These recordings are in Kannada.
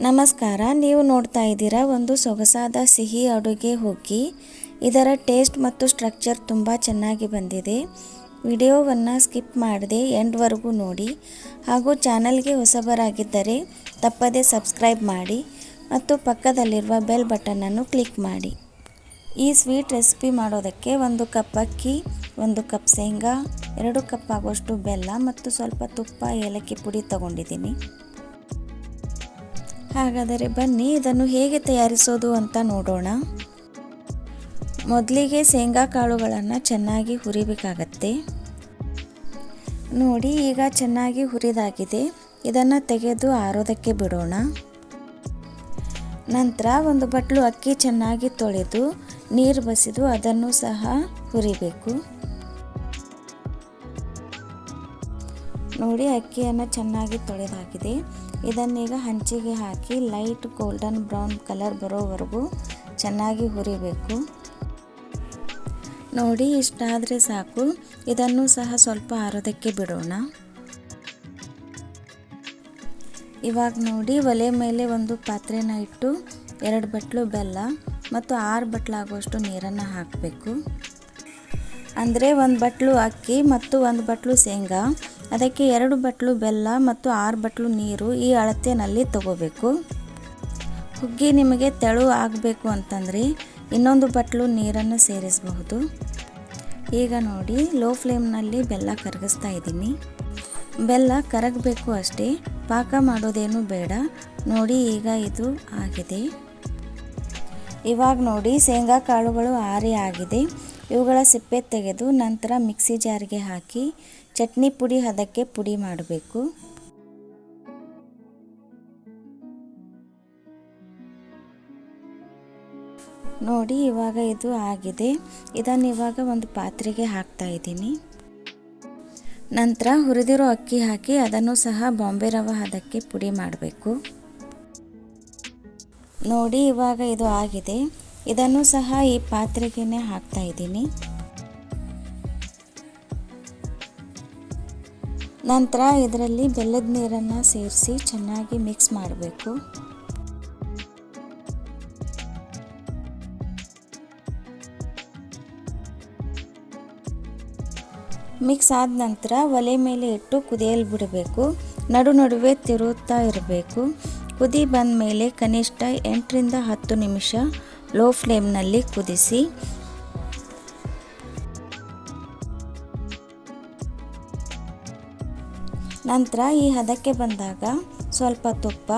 ನಮಸ್ಕಾರ, ನೀವು ನೋಡ್ತಾ ಇದ್ದೀರಾ ಒಂದು ಸೊಗಸಾದ ಸಿಹಿ ಅಡುಗೆ ಹುಗ್ಗಿ. ಇದರ ಟೇಸ್ಟ್ ಮತ್ತು ಸ್ಟ್ರಕ್ಚರ್ ತುಂಬ ಚೆನ್ನಾಗಿ ಬಂದಿದೆ. ವಿಡಿಯೋವನ್ನು ಸ್ಕಿಪ್ ಮಾಡದೆ ಎಂಡ್ವರೆಗೂ ನೋಡಿ. ಹಾಗೂ ಚಾನಲ್ಗೆ ಹೊಸಬರಾಗಿದ್ದರೆ ತಪ್ಪದೇ ಸಬ್ಸ್ಕ್ರೈಬ್ ಮಾಡಿ ಮತ್ತು ಪಕ್ಕದಲ್ಲಿರುವ ಬೆಲ್ ಬಟನನ್ನು ಕ್ಲಿಕ್ ಮಾಡಿ. ಈ ಸ್ವೀಟ್ ರೆಸಿಪಿ ಮಾಡೋದಕ್ಕೆ ಒಂದು ಕಪ್ ಅಕ್ಕಿ, ಒಂದು ಕಪ್ ಶೇಂಗಾ, ಎರಡು ಕಪ್ ಆಗುವಷ್ಟು ಬೆಲ್ಲ ಮತ್ತು ಸ್ವಲ್ಪ ತುಪ್ಪ ಏಲಕ್ಕಿ ಪುಡಿ ತಗೊಂಡಿದ್ದೀನಿ. ಹಾಗಾದರೆ ಬನ್ನಿ, ಇದನ್ನು ಹೇಗೆ ತಯಾರಿಸೋದು ಅಂತ ನೋಡೋಣ. ಮೊದಲಿಗೆ ಶೇಂಗಾ ಕಾಳುಗಳನ್ನು ಚೆನ್ನಾಗಿ ಹುರಿಬೇಕಾಗತ್ತೆ. ನೋಡಿ, ಈಗ ಚೆನ್ನಾಗಿ ಹುರಿದಾಗಿದೆ. ಇದನ್ನು ತೆಗೆದು ಆರೋದಕ್ಕೆ ಬಿಡೋಣ. ನಂತರ ಒಂದು ಬಟ್ಲು ಅಕ್ಕಿ ಚೆನ್ನಾಗಿ ತೊಳೆದು ನೀರು ಬಸಿದು ಅದನ್ನು ಸಹ ಹುರಿಬೇಕು. ನೋಡಿ, ಅಕ್ಕಿಯನ್ನು ಚೆನ್ನಾಗಿ ತೊಳೆದಾಗಿದೆ. ಇದನ್ನೀಗ ಹಂಚಿಗೆ ಹಾಕಿ ಲೈಟ್ ಗೋಲ್ಡನ್ ಬ್ರೌನ್ ಕಲರ್ ಬರೋವರೆಗೂ ಚೆನ್ನಾಗಿ ಹುರಿಬೇಕು. ನೋಡಿ, ಇಷ್ಟಾದರೆ ಸಾಕು. ಇದನ್ನು ಸಹ ಸ್ವಲ್ಪ ಆರೋದಕ್ಕೆ ಬಿಡೋಣ. ಇವಾಗ ನೋಡಿ, ಒಲೆ ಮೇಲೆ ಒಂದು ಪಾತ್ರೆನ ಇಟ್ಟು ಎರಡು ಬಟ್ಲು ಬೆಲ್ಲ ಮತ್ತು ಆರು ಬಟ್ಲಾಗುವಷ್ಟು ನೀರನ್ನು ಹಾಕಬೇಕು. ಅಂದರೆ ಒಂದು ಬಟ್ಲು ಅಕ್ಕಿ ಮತ್ತು ಒಂದು ಬಟ್ಲು ಶೇಂಗಾ. ಅದಕ್ಕೆ ಎರಡು ಬಟ್ಲು ಬೆಲ್ಲ ಮತ್ತು ಆರು ಬಟ್ಲು ನೀರು ಈ ಅಳತೆನಲ್ಲಿ ತಗೋಬೇಕು. ಹುಗ್ಗಿ ನಿಮಗೆ ತೆಳು ಆಗಬೇಕು ಅಂತಂದರೆ. ಇನ್ನೊಂದು ಬಟ್ಲು ನೀರನ್ನು ಸೇರಿಸಬಹುದು. ಈಗ ನೋಡಿ, ಲೋ ಫ್ಲೇಮ್ನಲ್ಲಿ ಬೆಲ್ಲ ಕರಗಿಸ್ತಾ ಇದ್ದೀನಿ. ಬೆಲ್ಲ ಕರಗಬೇಕು ಅಷ್ಟೇ, ಪಾಕ ಮಾಡೋದೇನು ಬೇಡ. ನೋಡಿ, ಈಗ ಇದು ಆಗಿದೆ. ಇವಾಗ ನೋಡಿ ಶೇಂಗಾ ಕಾಳುಗಳು ಆರಿ ಆಗಿದೆ. ಇವುಗಳ ಸಿಪ್ಪೆ ತೆಗೆದು ನಂತರ ಮಿಕ್ಸಿ ಜಾರಿಗೆ ಹಾಕಿ ಚಟ್ನಿ ಪುಡಿ ಹದಕ್ಕೆ ಪುಡಿ ಮಾಡಬೇಕು. ನೋಡಿ ಇವಾಗ ಇದು ಆಗಿದೆ. ಇದನ್ನು ಇವಾಗ ಒಂದು ಪಾತ್ರೆಗೆ ಹಾಕ್ತಾ ಇದ್ದೀನಿ. ನಂತರ ಹುರಿದಿರೋ ಅಕ್ಕಿ ಹಾಕಿ ಅದನ್ನು ಸಹ ಬಾಂಬೆ ರವೆ ಹದಕ್ಕೆ ಪುಡಿ ಮಾಡಬೇಕು. ನೋಡಿ ಇವಾಗ ಇದು ಆಗಿದೆ. ಇದನ್ನು ಸಹ ಈ ಪಾತ್ರೆಗೆ ಹಾಕ್ತಾ ಇದ್ದೀನಿ. ನಂತರ ಇದರಲ್ಲಿ ಬೆಲ್ಲದ ನೀರನ್ನು ಸೇರಿಸಿ ಚೆನ್ನಾಗಿ ಮಿಕ್ಸ್ ಮಾಡಬೇಕು. ಮಿಕ್ಸ್ ಆದ ನಂತರ ಒಲೆ ಮೇಲೆ ಇಟ್ಟು ಕುದಿಯಲು ಬಿಡಬೇಕು. ನಡು ನಡುವೆ ತಿರುತ್ತಾ ಇರಬೇಕು. ಕುದಿ ಬಂದ ಮೇಲೆ ಕನಿಷ್ಠ ಎಂಟರಿಂದ ಹತ್ತು ನಿಮಿಷ ಲೋ ಫ್ಲೇಮ್ನಲ್ಲಿ ಕುದಿಸಿ. ನಂತರ ಈ ಹದಕ್ಕೆ ಬಂದಾಗ ಸ್ವಲ್ಪ ತುಪ್ಪ,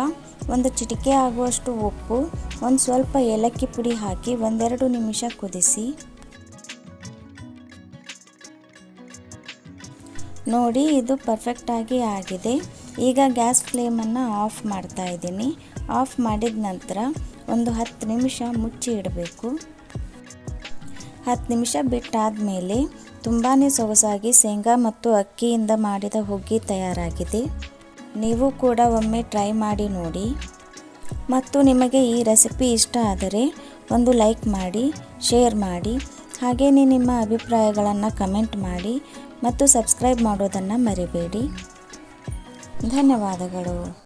ಒಂದು ಚಿಟಿಕೆ ಆಗುವಷ್ಟು ಉಪ್ಪು, ಒಂದು ಸ್ವಲ್ಪ ಏಲಕ್ಕಿ ಪುಡಿ ಹಾಕಿ ಒಂದೆರಡು ನಿಮಿಷ ಕುದಿಸಿ. ನೋಡಿ, ಇದು ಪರ್ಫೆಕ್ಟಾಗಿ ಆಗಿದೆ. ಈಗ ಗ್ಯಾಸ್ ಫ್ಲೇಮನ್ನು ಆಫ್ ಮಾಡ್ತಾ ಇದ್ದೀನಿ. ಆಫ್ ಮಾಡಿದ ನಂತರ ಒಂದು ಹತ್ತು ನಿಮಿಷ ಮುಚ್ಚಿ ಇಡಬೇಕು. ಹತ್ತು ನಿಮಿಷ ಬಿಟ್ಟಾದ ಮೇಲೆ ತುಂಬಾ ಸೊಗಸಾಗಿ ಶೇಂಗಾ ಮತ್ತು ಅಕ್ಕಿಯಿಂದ ಮಾಡಿದ ಹುಗ್ಗಿ ತಯಾರಾಗಿದೆ. ನೀವು ಕೂಡ ಒಮ್ಮೆ ಟ್ರೈ ಮಾಡಿ ನೋಡಿ. ಮತ್ತು ನಿಮಗೆ ಈ ರೆಸಿಪಿ ಇಷ್ಟ ಆದರೆ ಒಂದು ಲೈಕ್ ಮಾಡಿ, ಶೇರ್ ಮಾಡಿ. ಹಾಗೆಯೇ ನಿಮ್ಮ ಅಭಿಪ್ರಾಯಗಳನ್ನು ಕಮೆಂಟ್ ಮಾಡಿ ಮತ್ತು ಸಬ್ಸ್ಕ್ರೈಬ್ ಮಾಡೋದನ್ನು ಮರಿಬೇಡಿ. ಧನ್ಯವಾದಗಳು.